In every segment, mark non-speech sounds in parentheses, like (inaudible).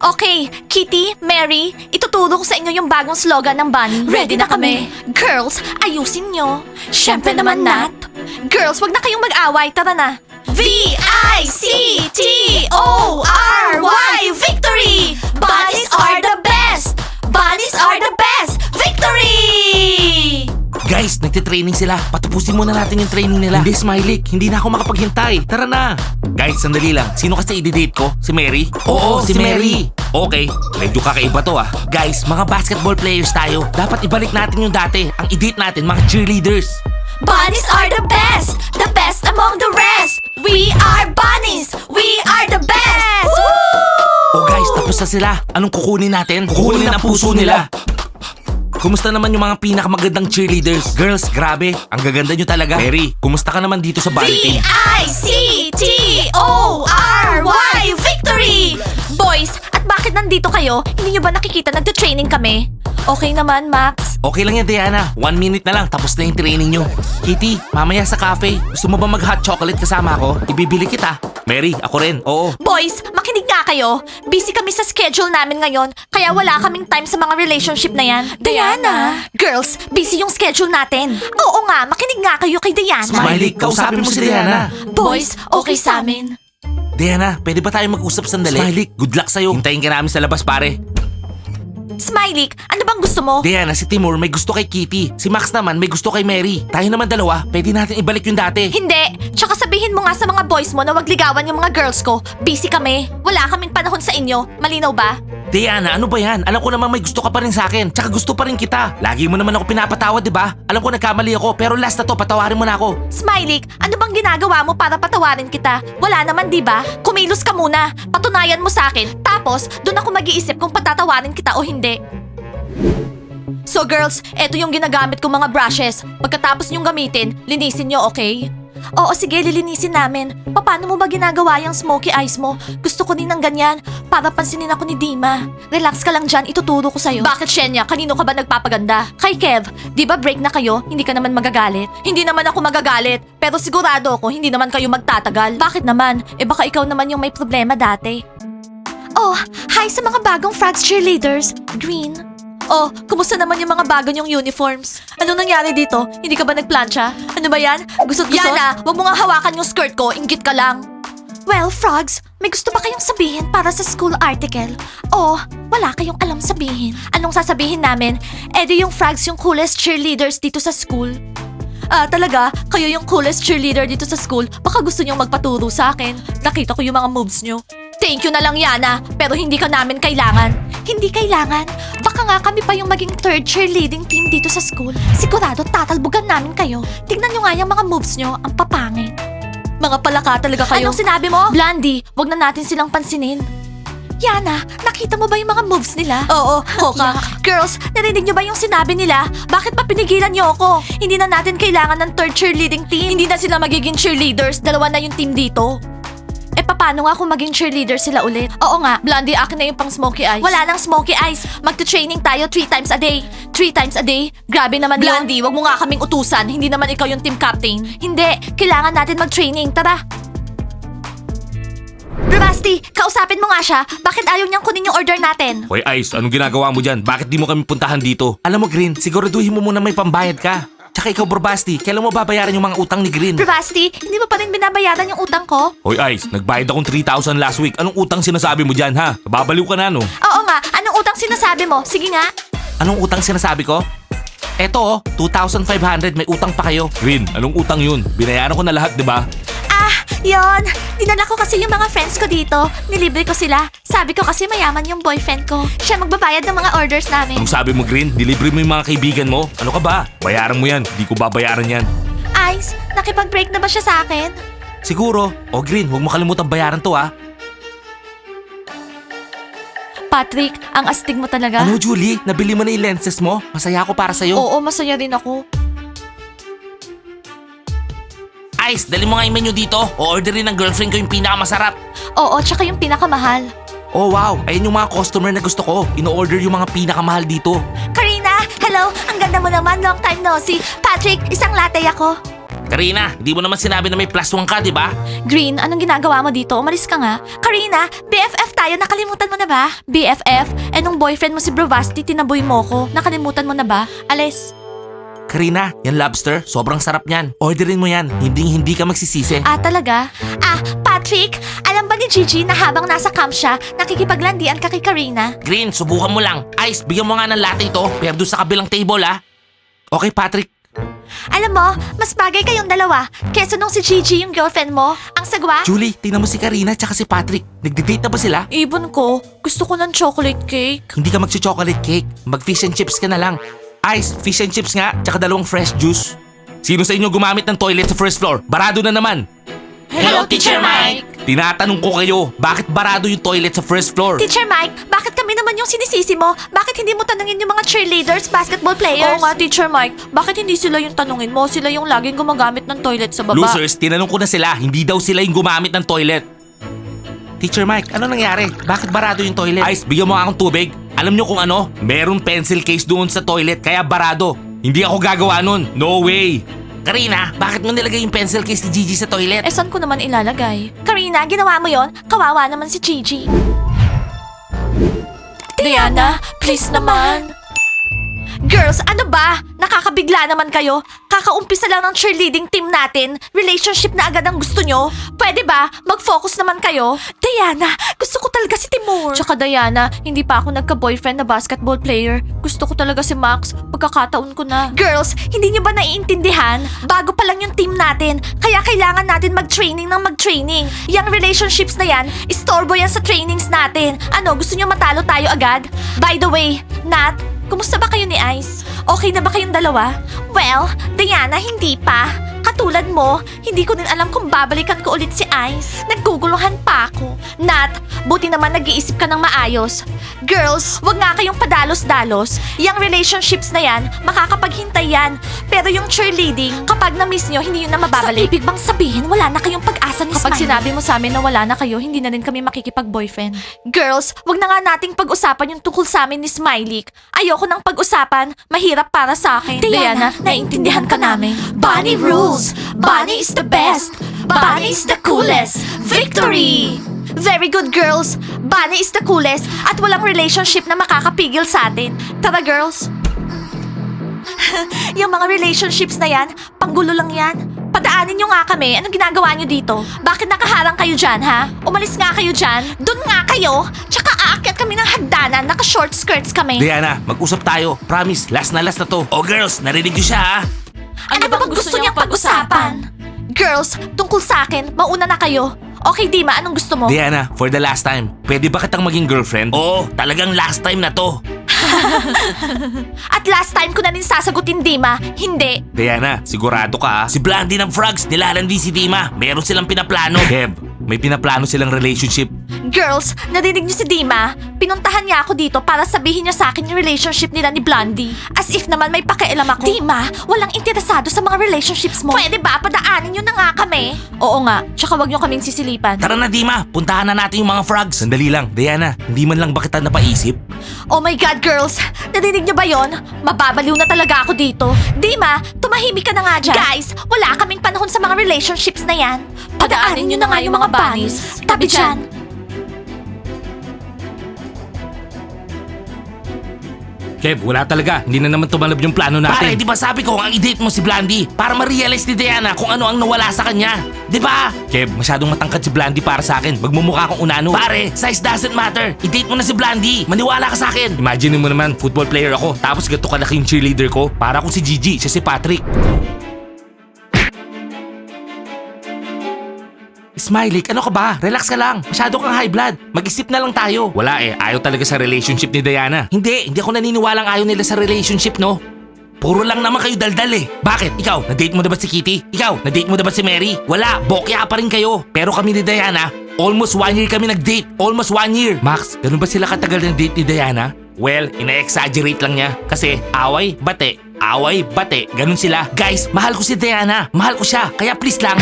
Okay, Kitty, Mary, ituturo ko sa inyo yung bagong slogan ng Bunny. Ready na kami. Girls, ayusin nyo. Siyempre naman, Nat. Girls, wag na kayong mag-away. Tara na. V-I-C-T-O-R-Y Victory! Bunnies are the best! Bunnies are the! Guys, nagtitraining sila. Patapusin muna natin yung training nila. Hindi, Smiley. Hindi na ako makapaghintay. Tara na. Guys, sandali lang. Sino kasi i-date ko? Si Mary? Oo, si Mary. Okay, medyo kakaiba to ah. Guys, mga basketball players tayo. Dapat ibalik natin yung dati. Ang i-date natin, mga cheerleaders. Bunnies are the best! The best among the rest! We are bunnies! We are the best! Oh guys, tapos na sila. Anong kukunin natin? Kukunin ang puso nila. Kumusta naman yung mga pinakamagandang cheerleaders? Girls, grabe. Ang gaganda nyo talaga. Mary, kumusta ka naman dito sa volley team? V-I-C-T-O-R-Y Victory! Boys, at bakit nandito kayo? Hindi nyo ba nakikita nagte-training kami? Okay naman, Max. Okay lang yan, Diana. One minute na lang, tapos na yung training nyo. Kitty, mamaya sa cafe, gusto mo ba mag-hot chocolate kasama ako? Ibibili kita. Mary, ako rin. Oo. Boys, makinig nga kayo. Busy kami sa schedule namin ngayon, kaya wala kaming time sa mga relationship na yan. Diana! Girls, busy yung schedule natin. Oo nga, makinig nga kayo kay Diana. Smiley, kausapin mo si Diana. Boys, okay sa amin. Diana, pwede ba tayo mag-usap sandali? Smiley, good luck sa'yo. Hintayin ka namin sa labas, pare. Smiley, ano bang gusto mo? Diana, si Timur may gusto kay Kitty. Si Max naman may gusto kay Mary. Tayo naman dalawa, pwede natin ibalik yung dati. Hindi. Tsaka sabihin mo nga sa mga boys mo na wag ligawan yung mga girls ko. Busy kami. Wala kaming panahon sa inyo. Malinaw ba? Diana, ano ba yan? Alam ko naman may gusto ka pa rin sa akin. Tsaka gusto pa rin kita. Lagi mo naman ako pinapatawad, di ba? Alam ko nagkamali ako, pero last na to, patawarin mo na ako. Smiley, ano bang ginagawa mo para patawarin kita? Wala naman, di ba? Kumilos ka muna. Patunayan mo sa akin. Tapos, doon ako mag-iisip kung patatawarin kita o hindi. So girls, eto yung ginagamit kong mga brushes. Pagkatapos nyong gamitin, linisin nyo, okay? Oo, sige, lilinisin namin. Paano mo ba ginagawa yung smoky eyes mo? Gusto ko din ng ganyan, para pansinin ako ni Dima. Relax ka lang dyan, ituturo ko sa'yo. Bakit, Shenya? Kanino ka ba nagpapaganda? Kay Kev, di ba break na kayo? Hindi ka naman magagalit? Hindi naman ako magagalit, pero sigurado ako hindi naman kayo magtatagal. Bakit naman? Eh baka ikaw naman yung may problema dati. Oh, hi sa mga bagong Frags cheerleaders. Green. Oh, kumusta naman yung mga bago niyong uniforms? Ano nangyari dito? Hindi ka ba nagplansya? Ano ba yan? Gusto gusto? Yana, wag mo nga hawakan yung skirt ko. Inggit ka lang. Well, Frogs, may gusto ba kayong sabihin para sa school article? O, wala kayong alam sabihin? Anong sasabihin namin? Eh di yung Frogs yung coolest cheerleaders dito sa school. Ah, talaga? Kayo yung coolest cheerleader dito sa school? Baka gusto niyong magpaturo sa akin. Nakita ko yung mga moves niyo. Thank you na lang, Yana. Pero hindi ka namin kailangan. Hindi kailangan? Baka nga kami pa yung maging third cheerleading team dito sa school. Sigurado tatalbugan namin kayo. Tignan nyo nga yung mga moves nyo. Ang papangit. Mga palaka talaga kayo. Anong sinabi mo? Blandy, wag na natin silang pansinin. Yana, nakita mo ba yung mga moves nila? Oo, Hoka. (laughs) Girls, narinig nyo ba yung sinabi nila? Bakit pa pinigilan nyo ako? Hindi na natin kailangan ng third cheerleading team. Hindi na sila magiging cheerleaders. Dalawa na yung team dito. Eh paano nga kung maging cheerleader sila ulit? Oo nga, Blondie, akin na yung pang smoky eyes. Wala nang smoky eyes. Magta-training tayo three times a day. Three times a day? Grabe naman Blondie, wag mo nga kaming utusan. Hindi naman ikaw yung team captain. Hindi, kailangan natin mag-training. Tara. Bravasti, kausapin mo nga siya. Bakit ayaw niyang kunin yung order natin? Hoy Ice, anong ginagawa mo dyan? Bakit di mo kami puntahan dito? Alam mo Green, siguraduhin mo muna may pambayad ka. Tsaka ikaw Borbasti, kailan mo babayaran yung mga utang ni Green? Bravasti, hindi mo pa rin binabayaran yung utang ko? Hoy Ice, nagbayad akong 3,000 last week. Anong utang sinasabi mo dyan ha? Babaliw ka na no? Oo nga, anong utang sinasabi mo? Sige nga. Anong utang sinasabi ko? Eto oh, 2,500 may utang pa kayo. Green, anong utang yun? Binayaran ko na lahat, di ba? Ah, yon. Dinala ko kasi yung mga friends ko dito. Nilibre ko sila. Sabi ko kasi mayaman yung boyfriend ko. Siya magbabayad ng mga orders namin. Anong sabi mo Green? Delivery mo yung mga kaibigan mo? Ano ka ba? Bayaran mo yan. Di ko babayaran yan. Ice, nakipag-break na ba siya sa akin? Siguro. O Green, huwag mo kalimutan bayaran to ha. Patrick, ang astig mo talaga. Ano Julie? Nabili mo na yung lenses mo? Masaya ako para sa'yo. Oo, masaya din ako. Ice, dali mo nga yung menu dito. O-orderin ng girlfriend ko yung pinakamasarap. Oo, tsaka yung pinakamahal. Oh wow, ayun yung mga customer na gusto ko. Ino-order yung mga pinakamahal dito. Karina, hello. Ang ganda mo naman. Long time no see. Patrick, isang latte ako. Karina, hindi mo naman sinabi na may plus one ka, di ba? Green, anong ginagawa mo dito? Umalis ka nga. Karina, BFF tayo. Nakalimutan mo na ba? BFF? Eh nung boyfriend mo si Bravasti, tinaboy mo ko. Nakalimutan mo na ba? Alis. Karina, yan lobster, sobrang sarap niyan. Orderin mo yan, hindi hindi ka magsisisi. Ah, talaga? Ah, Patrick, alam ba ni Gigi na habang nasa camp siya, nakikipaglandian ka kay Karina? Green, subukan mo lang. Ice, bigyan mo nga ng latte ito, pero doon sa kabilang table ah. Okay, Patrick. Alam mo, mas bagay kayong dalawa kesa nung si Gigi yung girlfriend mo. Ang sagwa? Julie, tingnan mo si Karina tsaka si Patrick. Nagde-date na ba sila? Ibon ko. Gusto ko ng chocolate cake. Hindi ka magsi-chocolate cake. Mag-fish and chips ka na lang. Ice, fish and chips nga, tsaka dalawang fresh juice. Sino sa inyo gumamit ng toilet sa first floor? Barado na naman. Hello, Teacher Mike. Tinatanong ko kayo, bakit barado yung toilet sa first floor? Teacher Mike, bakit kami naman yung sinisisi mo? Bakit hindi mo tanungin yung mga cheerleaders, basketball players? Oo nga, Teacher Mike. Bakit hindi sila yung tanungin mo? Sila yung laging gumagamit ng toilet sa baba. Losers, tinanong ko na sila, hindi daw sila yung gumamit ng toilet. Teacher Mike, ano nangyari? Bakit barado yung toilet? Ice, bigyan mo nga akong tubig. Alam nyo kung ano? Meron pencil case doon sa toilet, kaya barado. Hindi ako gagawa nun. No way. Karina, bakit mo nilagay yung pencil case ni Gigi sa toilet? Eh, saan ko naman ilalagay? Karina, ginawa mo yon? Kawawa naman si Gigi. Diana, please naman. Girls, ano ba? Nakakabigla naman kayo. Kakaumpisa lang ng cheerleading team natin. Relationship na agad ang gusto nyo. Pwede ba? Mag-focus naman kayo. Diana, gusto ko talaga si Timur. Tsaka Diana, hindi pa ako nagka-boyfriend na basketball player. Gusto ko talaga si Max. Pagkakataon ko na. Girls, hindi nyo ba naiintindihan? Bago pa lang yung team natin. Kaya kailangan natin mag-training ng mag-training. Yang relationships na yan, istorbo yan sa trainings natin. Ano, gusto nyo matalo tayo agad? By the way, Nat, Kumusta ba kayo ni Ice? Okay na ba kayong dalawa? Well, Diana, hindi pa. Katulad mo, hindi ko din alam kung babalikan ko ulit si Ice. Nagguguluhan pa ako. Nat, buti naman nag-iisip ka ng maayos. Girls, wag nga kayong padalos-dalos. Yang relationships na yan, makakapaghintay yan. Pero yung cheerleading, kapag na-miss nyo, hindi yun na mababalik. Sa ibig bang sabihin, wala na kayong pag-asa ni Kapag sinabi mo sa amin na wala na kayo, hindi na rin kami makikipag-boyfriend. Girls, wag na nga nating pag-usapan yung tungkol sa amin ni Smiley. Ayoko nang pag-usapan, mahirap para sa akin. Diana, naiintindihan ka namin. Bunny rules! Bunny is the best! Bunny is the coolest! Victory! Very good, girls! Bunny is the coolest at walang relationship na makakapigil sa atin. Tara, girls! (laughs) yung mga relationships na yan, panggulo lang yan. Padaanin nyo nga kami. Anong ginagawa nyo dito? Bakit nakaharang kayo dyan, ha? Umalis nga kayo dyan. Doon nga kayo. Tsaka aakyat kami ng hagdanan. Naka-short skirts kami. Diana, mag-usap tayo. Promise, last na last na to. Oh girls, narinig niyo siya ha? Ano, ba bang gusto, niyang pag-usapan? Girls, tungkol sa akin, mauna na kayo. Okay, Dima, anong gusto mo? Diana, for the last time, pwede ba kitang maging girlfriend? Oo, talagang last time na to. (laughs) At last time ko na din sasagutin, Dima. Hindi. Diana, sigurado ka ha? Si Blandy ng Frogs, nilalandi si Dima. Meron silang pinaplano. Kev, may pinaplano silang relationship. Girls, narinig niyo si Dima? Pinuntahan niya ako dito para sabihin niya sa akin yung relationship nila ni Blondie. As if naman may pakialam ako. Dima, walang interesado sa mga relationships mo. Pwede ba? Padaanin niyo na nga kami. Oo nga, tsaka wag niyo kaming sisilipan. Tara na Dima, puntahan na natin yung mga Frogs. Sandali lang, Diana, hindi man lang ba kita napaisip? Oh my God, girls! Narinig niyo ba yon? Mababaliw na talaga ako dito. Dima, tumahimik ka na nga dyan. Guys, wala kaming panahon sa mga relationships na yan. Padaanin niyo na nga yung mga bunnies. Tabi dyan. Kev, wala talaga. Hindi na naman tumalab yung plano natin. Pare, di ba sabi ko ang i-date mo si Blandy para ma-realize ni Diana kung ano ang nawala sa kanya? Di ba? Kev, masyadong matangkad si Blandy para sa akin. Magmumukha kong unano. Pare, size doesn't matter. I-date mo na si Blandy. Maniwala ka sa akin. Imagine mo naman, football player ako. Tapos gato kalaki yung cheerleader ko. Para akong si Gigi, siya si Patrick. Smiley, ano ka ba? Relax ka lang. Masyado kang high blood. Mag-isip na lang tayo. Wala eh. Ayaw talaga sa relationship ni Diana. Hindi. Hindi ako naniniwalang ayaw nila sa relationship, no? Puro lang naman kayo daldal eh. Bakit? Ikaw, na-date mo na ba si Kitty? Ikaw, na-date mo na ba si Mary? Wala, bokya pa rin kayo. Pero kami ni Diana, almost one year kami nag-date. Almost one year. Max, ganun ba sila katagal ng date ni Diana? Well, ina-exaggerate lang niya. Kasi away, bate, away, bate. Ganun sila. Guys, mahal ko si Diana. Mahal ko siya. Kaya please lang,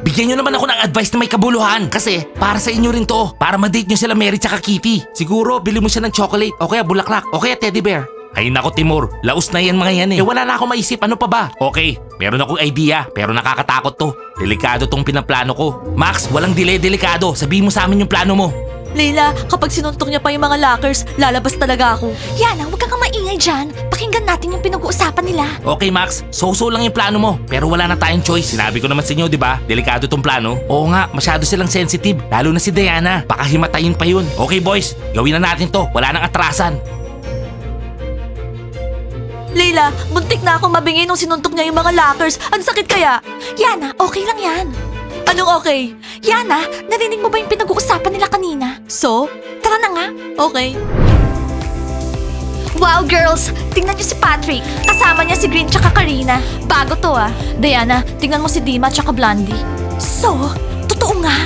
Bigyan nyo naman ako ng advice na may kabuluhan kasi para sa inyo rin to. Para ma-date nyo sila Mary tsaka Kitty. Siguro bili mo siya ng chocolate o kaya bulaklak o kaya teddy bear. Ay nako Timur, laos na yan mga yan eh. Eh wala na ako maisip, ano pa ba? Okay, meron akong idea, pero nakakatakot to. Delikado tong pinaplano ko. Max, walang delay, delikado. Sabihin mo sa amin yung plano mo. Leila, kapag sinuntok niya pa yung mga lockers, lalabas talaga ako. Yana, huwag kang maingay dyan. Pakinggan natin yung pinag-uusapan nila. Okay Max, so-so lang yung plano mo. Pero wala na tayong choice. Sinabi ko naman sa inyo, di ba? Delikado tong plano. Oo nga, masyado silang sensitive. Lalo na si Diana. Baka himatayin pa yun. Okay boys, gawin na natin to. Wala nang atrasan. Leila, buntik na akong mabingi nung sinuntok niya yung mga lockers. Ang sakit kaya? Yana, okay lang yan. Anong okay? Yana, narinig mo ba yung pinag-uusapan nila kanina? So? Tara na nga. Okay. Wow, girls! Tingnan niyo si Patrick. Kasama niya si Green tsaka Karina. Bago to ah. Diana, tingnan mo si Dima tsaka Blondie. So? Totoo nga.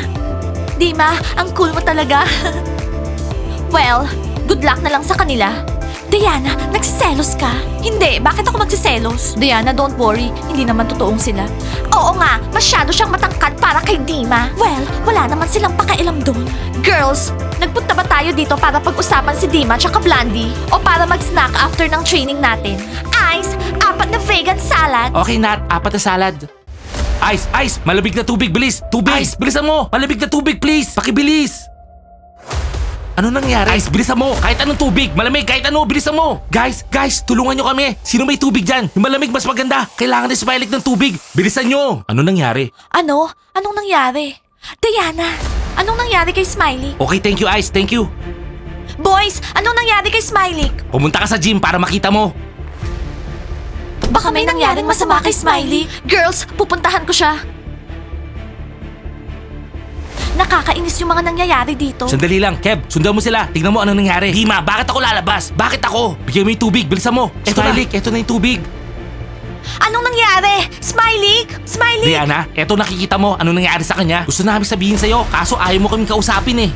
Dima, ang cool mo talaga. (laughs) well, good luck na lang sa kanila. Diana, nagsiselos ka? Hindi, bakit ako magsiselos? Diana, don't worry. Hindi naman totoong sila. Oo nga, masyado siyang matangkad para kay Dima. Well, wala naman silang pakailam doon. Girls, nagpunta ba tayo dito para pag-usapan si Dima tsaka Blondie? O para mag-snack after ng training natin? Ice, apat na vegan salad. Okay Nat, apat na salad. Ice, ice, malamig na tubig, bilis. Tubig. Ice, bilisan mo. Malamig na tubig, please. Pakibilis. Ano nangyari? Ice, bilisan mo. Kahit anong tubig. Malamig, kahit ano, bilisan mo. Guys, guys, tulungan nyo kami. Sino may tubig dyan? Yung malamig mas maganda. Kailangan ni Smiley ng tubig. Bilisan nyo. Ano nangyari? Ano? Anong nangyari? Diana, anong nangyari kay Smiley? Okay, thank you, Ice. Thank you. Boys, anong nangyari kay Smiley? Pumunta ka sa gym para makita mo. Baka may nangyaring masama kay Smiley. Girls, pupuntahan ko siya. Nakakainis yung mga nangyayari dito. Sandali lang, Kev. Sundan mo sila. Tignan mo anong nangyari. Dima, bakit ako lalabas? Bakit ako? Bigyan mo yung tubig. Bilisan mo. Eto Smiley, eto na yung tubig. Anong nangyari? Smiley? Smiley? Diana, eto nakikita mo anong nangyari sa kanya. Gusto namin sabihin sa'yo, kaso ayaw mo kaming kausapin eh.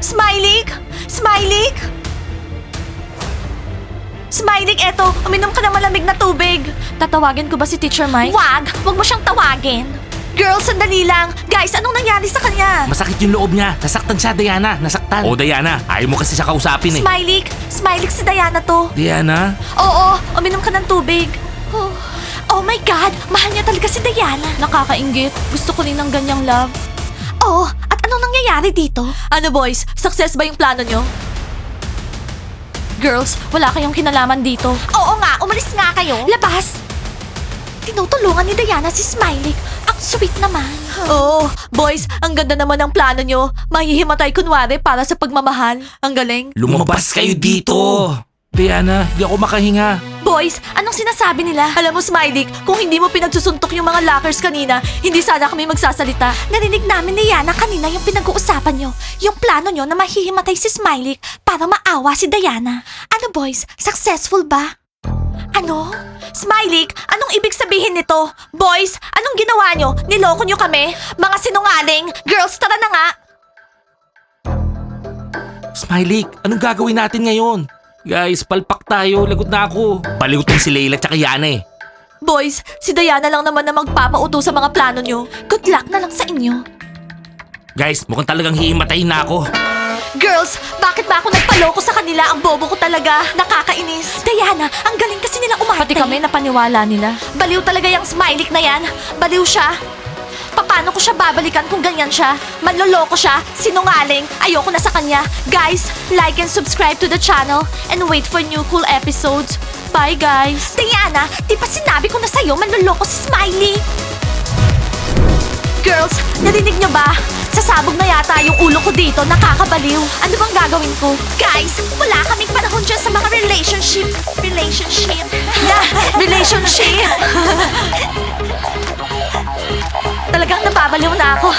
Smiley? Smiley? Smiley, eto, uminom ka ng malamig na tubig. Tatawagin ko ba si Teacher Mike? Wag! Wag mo siyang tawagin. Girls, sandali lang. Guys, anong nangyari sa kanya? Masakit yung loob niya. Nasaktan siya, Diana. Nasaktan. O Diana, ayaw mo kasi siya kausapin eh. Smiley? Smiley si Diana to. Diana? Oo, uminom ka ng tubig. Oh. oh my God, mahal niya talaga si Diana. Nakakaingit. Gusto ko rin ng ganyang love. Oh, at anong nangyayari dito? Ano boys, success ba yung plano nyo? Girls, wala kayong kinalaman dito. Oo nga, umalis nga kayo. Labas! Tinutulungan ni Diana si Smiley. Sweet naman. Oo, boys, ang ganda naman ng plano nyo. Mahihimatay kunwari para sa pagmamahal. Ang galing. Lumabas kayo dito. Diana, di ako makahinga. Boys, anong sinasabi nila? Alam mo, Smiley, kung hindi mo pinagsusuntok yung mga lockers kanina, hindi sana kami magsasalita. Narinig namin ni Yana kanina yung pinag-uusapan nyo. Yung plano nyo na mahihimatay si Smiley para maawa si Diana. Ano boys, successful ba? Ano? Smiley, anong ibig sabihin nito? Boys, anong ginawa nyo? Niloko nyo kami? Mga sinungaling? Girls, tara na nga! Smiley, anong gagawin natin ngayon? Guys, palpak tayo. Lagot na ako. Baliw tong si Leila tsaka Yana eh. Boys, si Diana lang naman na magpapauto sa mga plano nyo. Good luck na lang sa inyo. Guys, mukhang talagang hihimatayin na ako. Girls, bakit ba ako nagpaloko sa kanila? Ang bobo ko talaga. Nakakainis. Diana, ang galing kasi nila umarte. Pati kami napaniwala nila. Baliw talaga yung smiley na yan. Baliw siya. Paano ko siya babalikan kung ganyan siya? Manloloko siya, sinungaling, ayoko na sa kanya. Guys, like and subscribe to the channel and wait for new cool episodes. Bye guys! Diana, di ba sinabi ko na sa'yo manloloko si Smiley? Girls, narinig nyo ba? Sasabog na yata yung ulo ko dito, nakakabaliw. Ano bang gagawin ko? Guys, wala kaming panahon dyan sa mga relationship. Relationship. Na, relationship. (laughs) Talagang nababaliw na ako.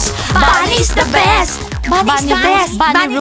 Rules. Bunny is the best. Bunny is the best. Bunny